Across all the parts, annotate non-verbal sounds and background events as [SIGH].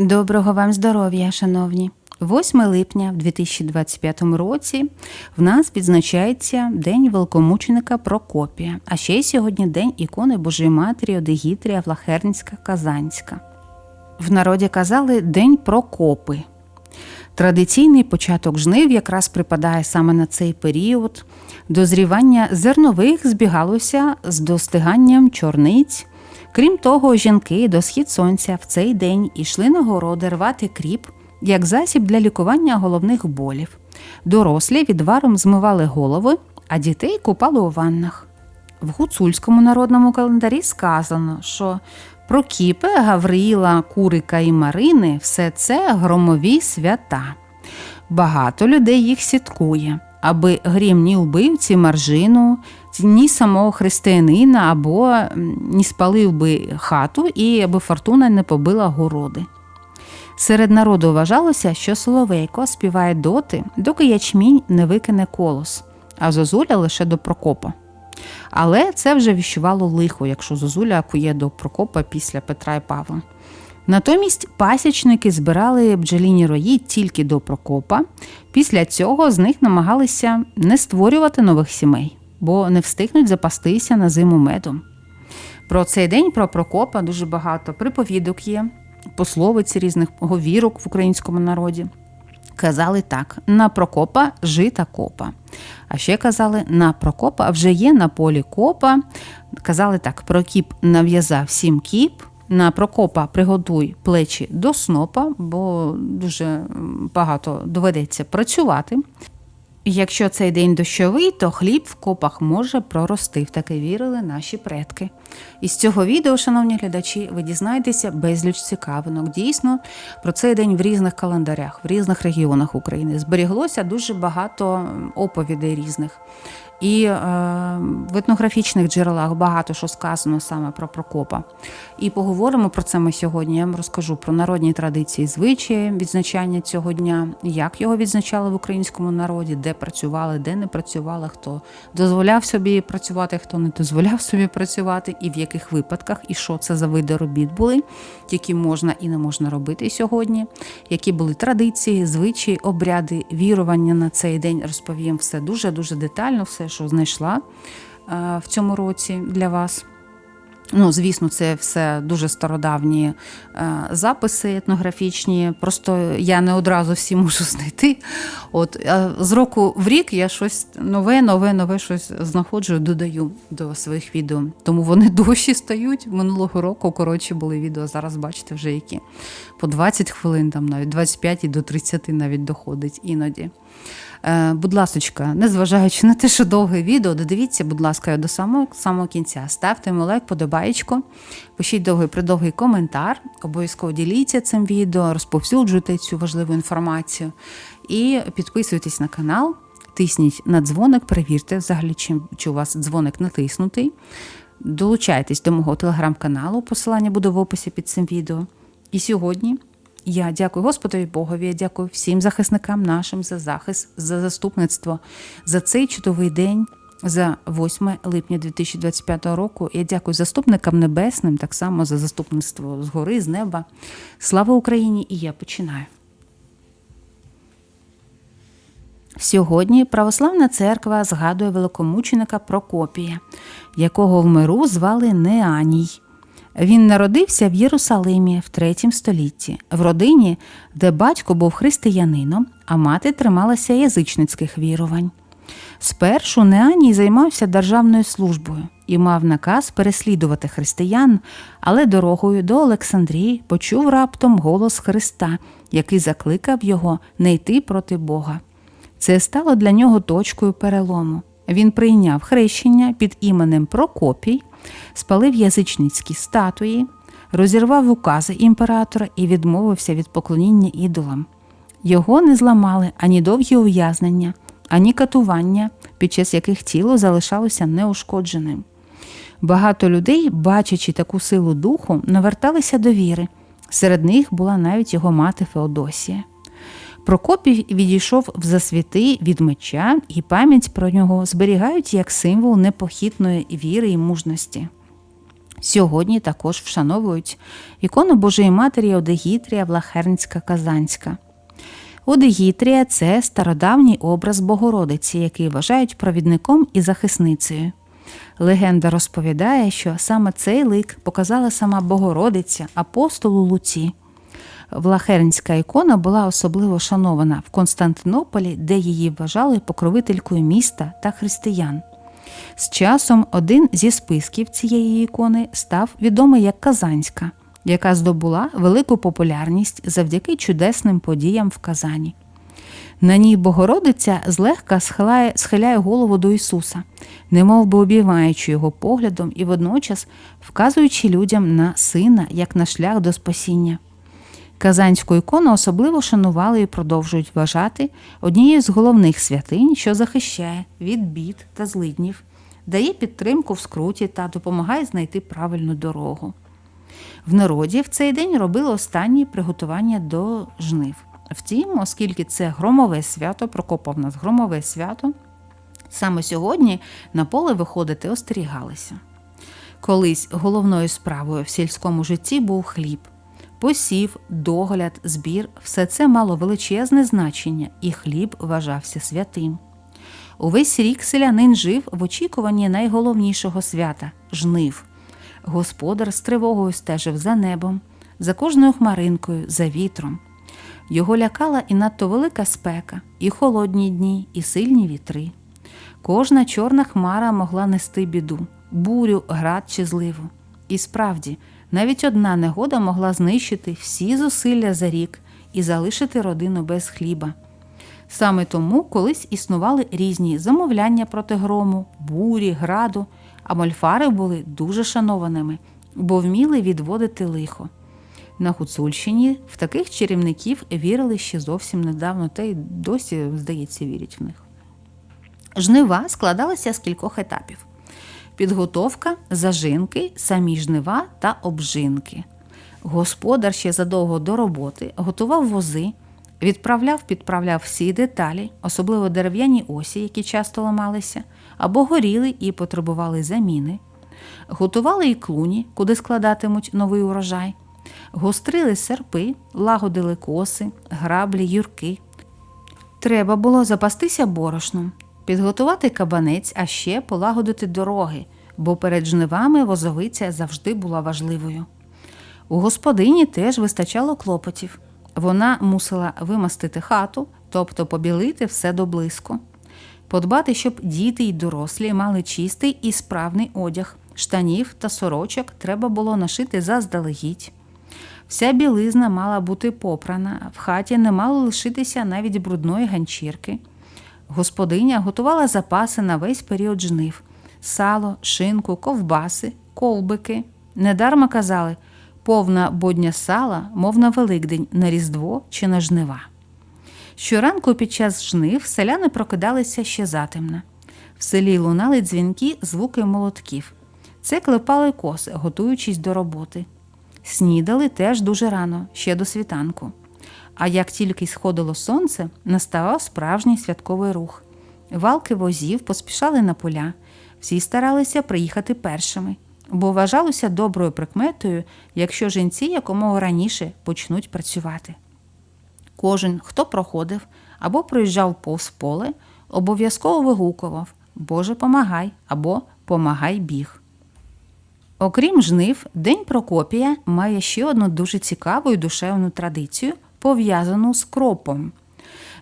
Доброго вам здоров'я, шановні! 8 липня в 2025 році в нас відзначається День великомученика Прокопія, а ще й сьогодні День ікони Божої Матері Одегітрія Влахернська Казанська. В народі казали День Прокопи. Традиційний початок жнив якраз припадає саме на цей період. Дозрівання зернових збігалося з достиганням чорниць. Крім того, жінки до схід сонця в цей день ішли на городи рвати кріп як засіб для лікування головних болів. Дорослі відваром змивали голови, а дітей купали у ваннах. В гуцульському народному календарі сказано, що Прокіпи, Гавриїла, Курика і Марини все це громові свята. Багато людей їх сіткує, аби грім ні вбивці маржину, ні самого християнина або не спалив би хату і аби фортуна не побила городи. Серед народу вважалося, що Соловейко співає доти, доки ячмінь не викине колос, а Зозуля лише до Прокопа. Але це вже віщувало лихо, якщо Зозуля кує до Прокопа після Петра і Павла. Натомість пасічники збирали бджоліні рої тільки до Прокопа. Після цього з них намагалися не створювати нових сімей, бо не встигнуть запастися на зиму медом. Про цей день про Прокопа дуже багато приповідок є, пословиць різних говірок в українському народі. Казали так: на Прокопа жита копа. А ще казали на Прокопа вже є на полі копа. Казали так: Прокіп нав'язав сім кіп. На Прокопа приготуй плечі до снопа, бо дуже багато доведеться працювати. Якщо цей день дощовий, то хліб в копах може прорости. В таке вірили наші предки. Із цього відео, шановні глядачі, ви дізнаєтеся безліч цікавинок. Дійсно, про цей день в різних календарях, в різних регіонах України зберіглося дуже багато оповідей різних. І е, в етнографічних джерелах багато що сказано саме про Прокопа. І поговоримо про це ми сьогодні. Я вам розкажу про народні традиції, звичаї відзначання цього дня, як його відзначали в українському народі, де працювали, де не працювали, хто дозволяв собі працювати, хто не дозволяв собі працювати, і в яких випадках, і що це за види робіт були, які можна і не можна робити сьогодні, які були традиції, звичаї, обряди, вірування на цей день. Розповім все дуже дуже детально. все що знайшла е, в цьому році для вас. Ну, звісно, це все дуже стародавні е, записи етнографічні. Просто я не одразу всі можу знайти. От з року в рік я щось нове, нове, нове щось знаходжу, додаю до своїх відео. Тому вони [LAUGHS] дощі стають. Минулого року коротше були відео. Зараз бачите вже які по 20 хвилин, там навіть 25 і до 30 навіть доходить іноді. Е, будь ласка, незважаючи на те, що довге відео, додивіться, будь ласка, до самого самого кінця. Ставте лайк, подобаєчко, пишіть довгий придовгий коментар, обов'язково діліться цим відео, розповсюджуйте цю важливу інформацію і підписуйтесь на канал, тисніть на дзвоник, перевірте взагалі, чи, чи у вас дзвоник натиснутий. Долучайтесь до мого телеграм-каналу, посилання буде в описі під цим відео. І сьогодні я дякую Господові Богові, я дякую всім захисникам нашим за захист, за заступництво, за цей чудовий день, за 8 липня 2025 року. Я дякую заступникам небесним, так само за заступництво згори, з неба. Слава Україні! І я починаю. Сьогодні православна церква згадує великомученика Прокопія, якого в миру звали Неаній. Він народився в Єрусалимі в третім столітті, в родині, де батько був християнином, а мати трималася язичницьких вірувань. Спершу Неаній займався державною службою і мав наказ переслідувати християн, але дорогою до Олександрії почув раптом голос Христа, який закликав його не йти проти Бога. Це стало для нього точкою перелому. Він прийняв хрещення під іменем Прокопій спалив язичницькі статуї, розірвав укази імператора і відмовився від поклоніння ідолам. Його не зламали ані довгі ув'язнення, ані катування, під час яких тіло залишалося неушкодженим. Багато людей, бачачи таку силу духу, наверталися до віри. Серед них була навіть його мати Феодосія. Прокопій відійшов в засвіти від меча, і пам'ять про нього зберігають як символ непохитної віри і мужності. Сьогодні також вшановують ікону Божої Матері Одегітрія Влахернська Казанська. Одегітрія це стародавній образ Богородиці, який вважають провідником і захисницею. Легенда розповідає, що саме цей лик показала сама Богородиця апостолу Луці. Влахернська ікона була особливо шанована в Константинополі, де її вважали покровителькою міста та християн. З часом один зі списків цієї ікони став відомий як Казанська, яка здобула велику популярність завдяки чудесним подіям в Казані. На ній Богородиця злегка схиляє, схиляє голову до Ісуса, немов би обіймаючи його поглядом і водночас вказуючи людям на сина як на шлях до спасіння. Казанську ікону особливо шанували і продовжують вважати однією з головних святинь, що захищає від бід та злиднів, дає підтримку в скруті та допомагає знайти правильну дорогу. В народі в цей день робили останні приготування до жнив. Втім, оскільки це громове свято, Прокопа в нас громове свято, саме сьогодні на поле виходити остерігалися. Колись головною справою в сільському житті був хліб. Посів, догляд, збір все це мало величезне значення, і хліб вважався святим. Увесь рік селянин жив в очікуванні найголовнішого свята жнив. Господар з тривогою стежив за небом, за кожною хмаринкою, за вітром. Його лякала і надто велика спека, і холодні дні, і сильні вітри. Кожна чорна хмара могла нести біду, бурю, град чи зливу. І справді, навіть одна негода могла знищити всі зусилля за рік і залишити родину без хліба. Саме тому колись існували різні замовляння проти грому, бурі, граду, а мольфари були дуже шанованими, бо вміли відводити лихо. На Гуцульщині в таких чарівників вірили ще зовсім недавно, та й досі, здається, вірять в них. Жнива складалися з кількох етапів: підготовка, зажинки, самі жнива та обжинки. Господар ще задовго до роботи готував вози, відправляв, підправляв всі деталі, особливо дерев'яні осі, які часто ламалися, або горіли і потребували заміни. Готували і клуні, куди складатимуть новий урожай, гострили серпи, лагодили коси, граблі, юрки. Треба було запастися борошном, підготувати кабанець, а ще полагодити дороги, бо перед жнивами возовиця завжди була важливою. У господині теж вистачало клопотів. Вона мусила вимастити хату, тобто побілити все до блиску, подбати, щоб діти й дорослі мали чистий і справний одяг, штанів та сорочок треба було нашити заздалегідь. Вся білизна мала бути попрана, в хаті не мало лишитися навіть брудної ганчірки. Господиня готувала запаси на весь період жнив сало, шинку, ковбаси, ковбики. Недарма казали повна бодня сала, мов на Великдень, на Різдво чи на жнива. Щоранку під час жнив селяни прокидалися ще затемно. В селі лунали дзвінки, звуки молотків. Це клепали коси, готуючись до роботи. Снідали теж дуже рано, ще до світанку. А як тільки сходило сонце, наставав справжній святковий рух. Валки возів поспішали на поля, всі старалися приїхати першими, бо вважалося доброю прикметою, якщо жінці якомога раніше почнуть працювати. Кожен, хто проходив або проїжджав повз поле, обов'язково вигукував Боже, помагай або Помагай біг. Окрім жнив, День Прокопія має ще одну дуже цікаву і душевну традицію, пов'язану з кропом.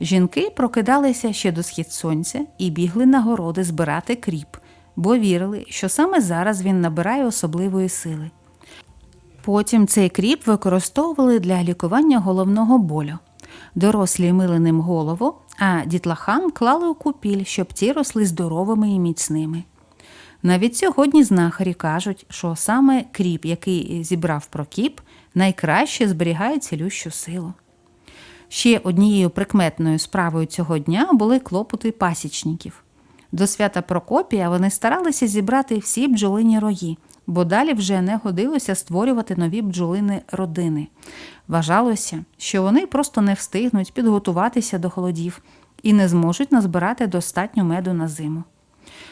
Жінки прокидалися ще до схід сонця і бігли на городи збирати кріп, бо вірили, що саме зараз він набирає особливої сили. Потім цей кріп використовували для лікування головного болю. Дорослі мили ним голову, а дітлахам клали у купіль, щоб ті росли здоровими і міцними. Навіть сьогодні знахарі кажуть, що саме кріп, який зібрав прокіп, найкраще зберігає цілющу силу. Ще однією прикметною справою цього дня були клопоти пасічників. До свята Прокопія вони старалися зібрати всі бджолині рої, бо далі вже не годилося створювати нові бджолини родини. Вважалося, що вони просто не встигнуть підготуватися до холодів і не зможуть назбирати достатньо меду на зиму.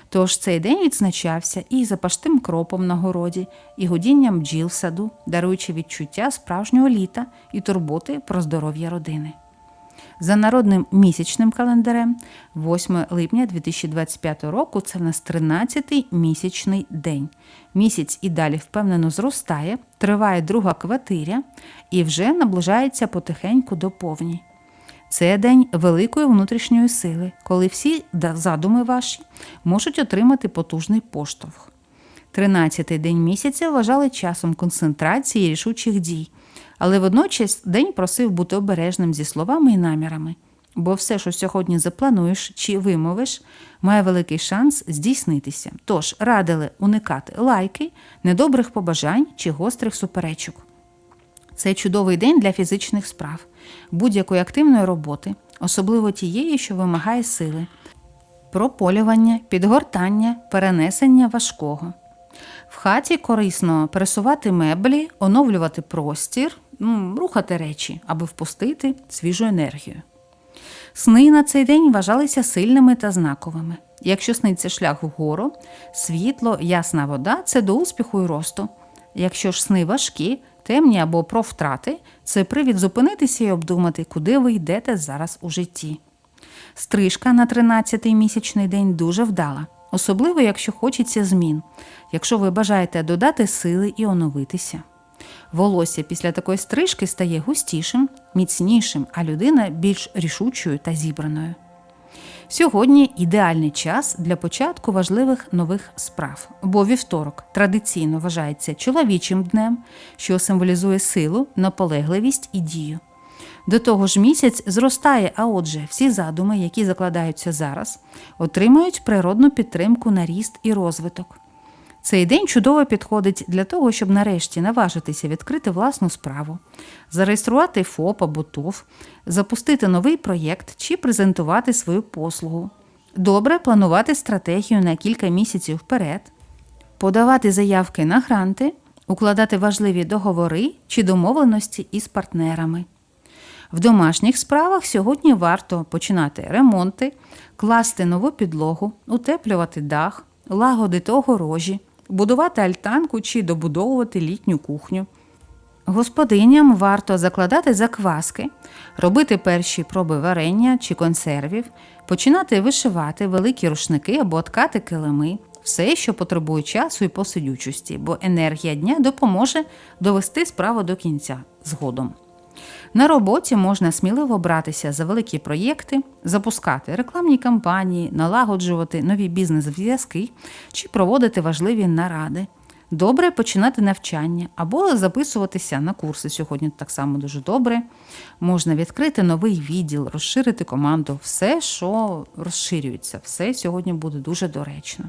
Тож цей день відзначався і запашним кропом на городі, і гудінням бджіл в саду, даруючи відчуття справжнього літа і турботи про здоров'я родини. За народним місячним календарем, 8 липня 2025 року, це в нас 13-й місячний день. Місяць і далі впевнено зростає, триває друга квартиря і вже наближається потихеньку до повні. Це день великої внутрішньої сили, коли всі задуми ваші можуть отримати потужний поштовх. Тринадцятий день місяця вважали часом концентрації рішучих дій, але водночас день просив бути обережним зі словами і намірами, бо все, що сьогодні заплануєш чи вимовиш, має великий шанс здійснитися. Тож радили уникати лайки, недобрих побажань чи гострих суперечок. Це чудовий день для фізичних справ, будь-якої активної роботи, особливо тієї, що вимагає сили, прополювання, підгортання, перенесення важкого. В хаті корисно пересувати меблі, оновлювати простір, рухати речі, аби впустити свіжу енергію. Сни на цей день вважалися сильними та знаковими. Якщо сниться шлях вгору, світло, ясна вода це до успіху і росту. Якщо ж сни важкі, темні або про втрати це привід зупинитися і обдумати, куди ви йдете зараз у житті. Стрижка на 13-й місячний день дуже вдала, особливо якщо хочеться змін, якщо ви бажаєте додати сили і оновитися. Волосся після такої стрижки стає густішим, міцнішим, а людина більш рішучою та зібраною. Сьогодні ідеальний час для початку важливих нових справ, бо вівторок традиційно вважається чоловічим днем, що символізує силу, наполегливість і дію. До того ж, місяць зростає, а отже, всі задуми, які закладаються зараз, отримають природну підтримку на ріст і розвиток. Цей день чудово підходить для того, щоб нарешті наважитися відкрити власну справу, зареєструвати ФОП або ТОВ, запустити новий проєкт чи презентувати свою послугу. Добре планувати стратегію на кілька місяців вперед, подавати заявки на гранти, укладати важливі договори чи домовленості із партнерами. В домашніх справах сьогодні варто починати ремонти, класти нову підлогу, утеплювати дах, лагодити огорожі будувати альтанку чи добудовувати літню кухню. Господиням варто закладати закваски, робити перші проби варення чи консервів, починати вишивати великі рушники або ткати килими, все, що потребує часу і посидючості, бо енергія дня допоможе довести справу до кінця згодом. На роботі можна сміливо братися за великі проєкти, запускати рекламні кампанії, налагоджувати нові бізнес-зв'язки чи проводити важливі наради. Добре починати навчання або записуватися на курси. Сьогодні так само дуже добре. Можна відкрити новий відділ, розширити команду. Все, що розширюється, все сьогодні буде дуже доречно.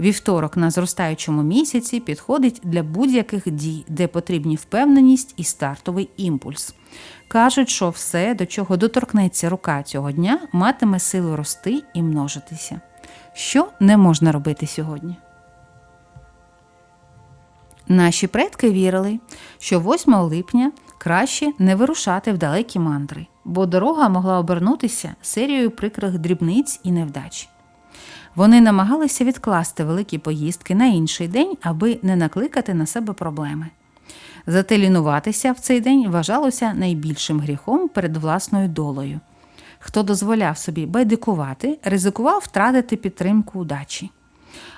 Вівторок на зростаючому місяці підходить для будь-яких дій, де потрібні впевненість і стартовий імпульс. Кажуть, що все, до чого доторкнеться рука цього дня, матиме силу рости і множитися. Що не можна робити сьогодні? Наші предки вірили, що 8 липня краще не вирушати в далекі мандри, бо дорога могла обернутися серією прикрих дрібниць і невдач. Вони намагалися відкласти великі поїздки на інший день, аби не накликати на себе проблеми. Зате лінуватися в цей день вважалося найбільшим гріхом перед власною долею. Хто дозволяв собі байдикувати, ризикував втратити підтримку удачі.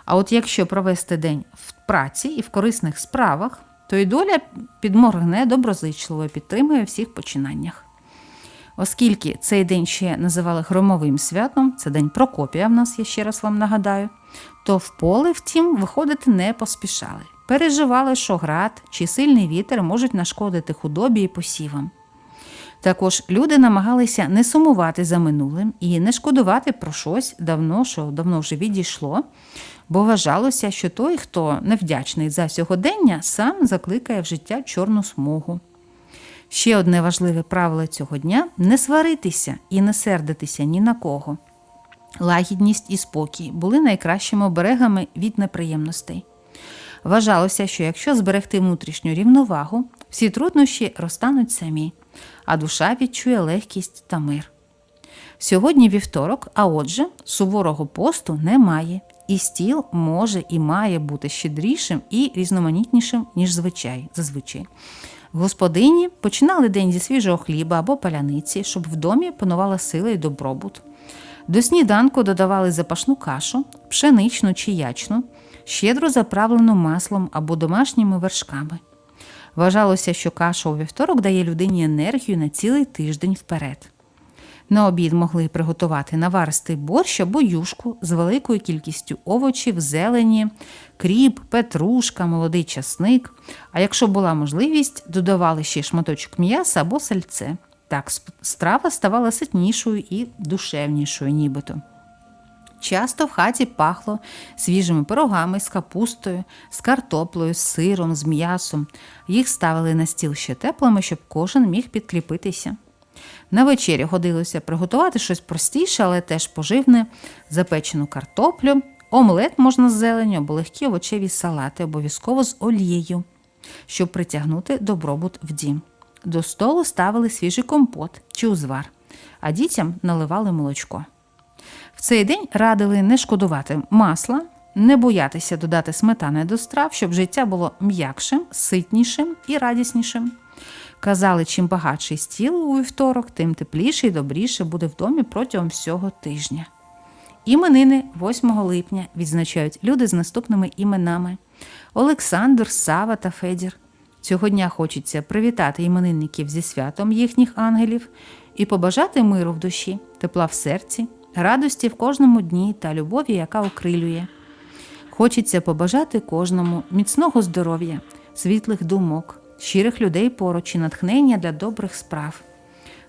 А от якщо провести день в праці і в корисних справах, то й доля підморгне доброзичливо підтримує в всіх починаннях. Оскільки цей день ще називали громовим святом, це день Прокопія в нас, я ще раз вам нагадаю, то в поле, втім, виходити не поспішали. Переживали, що град чи сильний вітер можуть нашкодити худобі і посівам. Також люди намагалися не сумувати за минулим і не шкодувати про щось давно, що давно вже відійшло, бо вважалося, що той, хто невдячний за сьогодення, сам закликає в життя чорну смугу. Ще одне важливе правило цього дня не сваритися і не сердитися ні на кого. Лагідність і спокій були найкращими оберегами від неприємностей. Вважалося, що якщо зберегти внутрішню рівновагу, всі труднощі розтануть самі, а душа відчує легкість та мир. Сьогодні вівторок, а отже, суворого посту немає, і стіл може і має бути щедрішим і різноманітнішим, ніж звичай, зазвичай. Господині починали день зі свіжого хліба або паляниці, щоб в домі панувала сила і добробут. До сніданку додавали запашну кашу, пшеничну чи ячну, щедро заправлену маслом або домашніми вершками. Вважалося, що каша у вівторок дає людині енергію на цілий тиждень вперед. На обід могли приготувати наваристий борщ або юшку з великою кількістю овочів, зелені, кріп, петрушка, молодий часник. А якщо була можливість, додавали ще шматочок м'яса або сальце. Так страва ставала ситнішою і душевнішою, нібито. Часто в хаті пахло свіжими пирогами з капустою, з картоплею, з сиром, з м'ясом. Їх ставили на стіл ще теплими, щоб кожен міг підкріпитися. На вечері годилося приготувати щось простіше, але теж поживне, запечену картоплю, омлет можна з зеленю або легкі овочеві салати, обов'язково з олією, щоб притягнути добробут в дім. До столу ставили свіжий компот чи узвар, а дітям наливали молочко. В цей день радили не шкодувати масла, не боятися додати сметани до страв, щоб життя було м'якшим, ситнішим і радіснішим. Казали, чим багатший стіл у вівторок, тим тепліше і добріше буде в домі протягом всього тижня. Іменини 8 липня відзначають люди з наступними іменами: Олександр, Сава та Федір. Цього дня хочеться привітати іменинників зі святом їхніх ангелів і побажати миру в душі, тепла в серці, радості в кожному дні та любові, яка окрилює. Хочеться побажати кожному міцного здоров'я, світлих думок, щирих людей поруч і натхнення для добрих справ.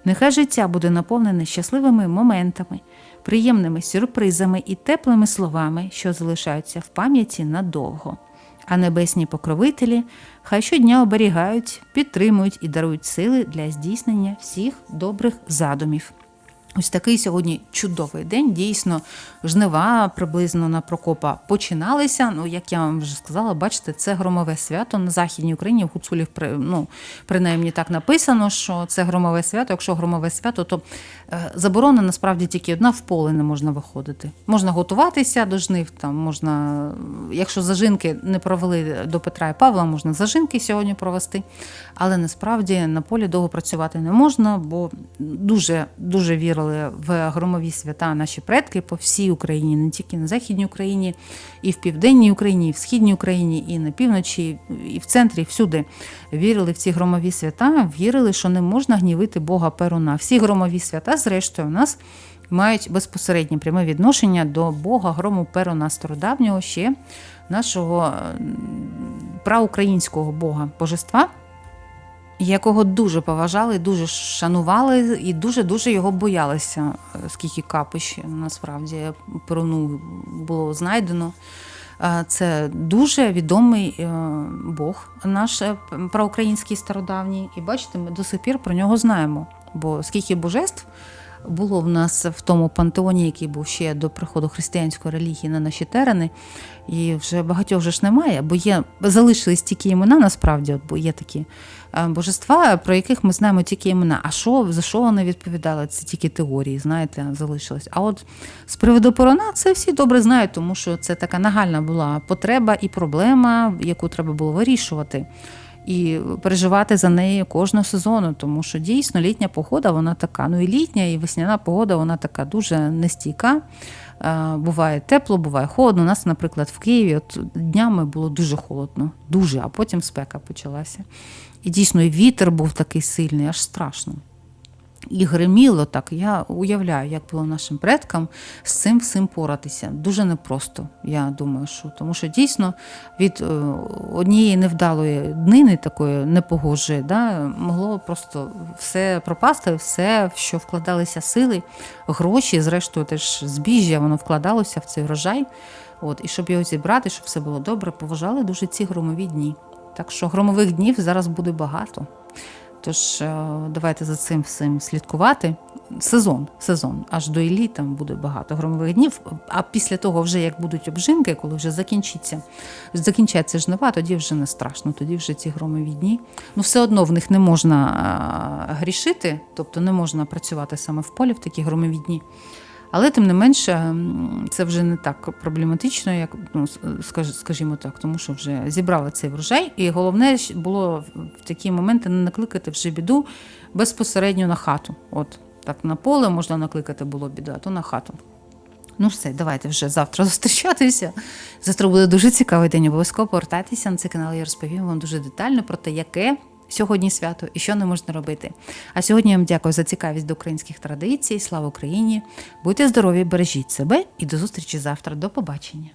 Нехай життя буде наповнене щасливими моментами, приємними сюрпризами і теплими словами, що залишаються в пам'яті надовго. А небесні покровителі хай щодня оберігають, підтримують і дарують сили для здійснення всіх добрих задумів. Ось такий сьогодні чудовий день. Дійсно, жнива приблизно на Прокопа починалися. Ну, як я вам вже сказала, бачите, це громове свято на Західній Україні. В Гуцулів ну, принаймні так написано, що це громове свято. Якщо громове свято, то е, заборона насправді тільки одна в поле не можна виходити. Можна готуватися до жнив, там можна, якщо зажинки не провели до Петра і Павла, можна зажинки сьогодні провести. Але насправді на полі довго працювати не можна, бо дуже дуже вірили в громові свята наші предки по всій Україні, не тільки на Західній Україні, і в Південній Україні, і в Східній Україні, і на півночі, і в центрі, і всюди вірили в ці громові свята, вірили, що не можна гнівити Бога Перуна. Всі громові свята, зрештою, у нас мають безпосереднє пряме відношення до Бога грому Перуна стародавнього ще нашого праукраїнського Бога божества якого дуже поважали, дуже шанували і дуже-дуже його боялися, е, скільки капищ насправді перуну було знайдено. Е, Це дуже відомий е, Бог наш проукраїнський стародавній. І бачите, ми до сих пір про нього знаємо. Бо скільки божеств було в нас в тому пантеоні, який був ще до приходу християнської релігії на наші терени, і вже багатьох вже ж немає, бо є залишились тільки імена, насправді, от, бо є такі божества, про яких ми знаємо тільки імена. А що за що вони відповідали? Це тільки теорії, знаєте, залишилось. А от з приводу порона, це всі добре знають, тому що це така нагальна була потреба і проблема, яку треба було вирішувати. І переживати за неї кожного сезону, тому що дійсно літня погода вона така. Ну і літня, і весняна погода вона така дуже нестійка. Е, Буває тепло, буває холодно. У нас, наприклад, в Києві от днями було дуже холодно, дуже, а потім спека почалася. І дійсно, і вітер був такий сильний, аж страшно. І гриміло так. Я уявляю, як було нашим предкам з цим всім поратися. Дуже непросто, я думаю, що тому що дійсно від е, однієї невдалої днини, такої непогожої, да, могло просто все пропасти, все, в що вкладалися сили, гроші, зрештою, теж збіжжя, воно вкладалося в цей врожай. От, і щоб його зібрати, щоб все було добре, поважали дуже ці громові дні. Так що громових днів зараз буде багато. Тож е, давайте за цим всім слідкувати. Сезон, сезон, аж до Іллі там буде багато громових днів. А після того, вже як будуть обжинки, коли вже закінчиться, закінчаться жнива, тоді вже не страшно, тоді вже ці громові дні. Ну, все одно в них не можна а, грішити, тобто не можна працювати саме в полі в такі громові дні. Але тим не менше, це вже не так проблематично, як ну, скажімо так, тому що вже зібрали цей врожай. І головне було в такі моменти не накликати вже біду безпосередньо на хату. От так на поле можна накликати було біду, а то на хату. Ну все, давайте вже завтра [LAUGHS] зустрічатися. Завтра буде дуже цікавий день. Обов'язково повертайтеся на цей канал. Я розповім вам дуже детально про те, яке сьогодні свято і що не можна робити. А сьогодні я вам дякую за цікавість до українських традицій. Слава Україні! Будьте здорові, бережіть себе і до зустрічі завтра. До побачення.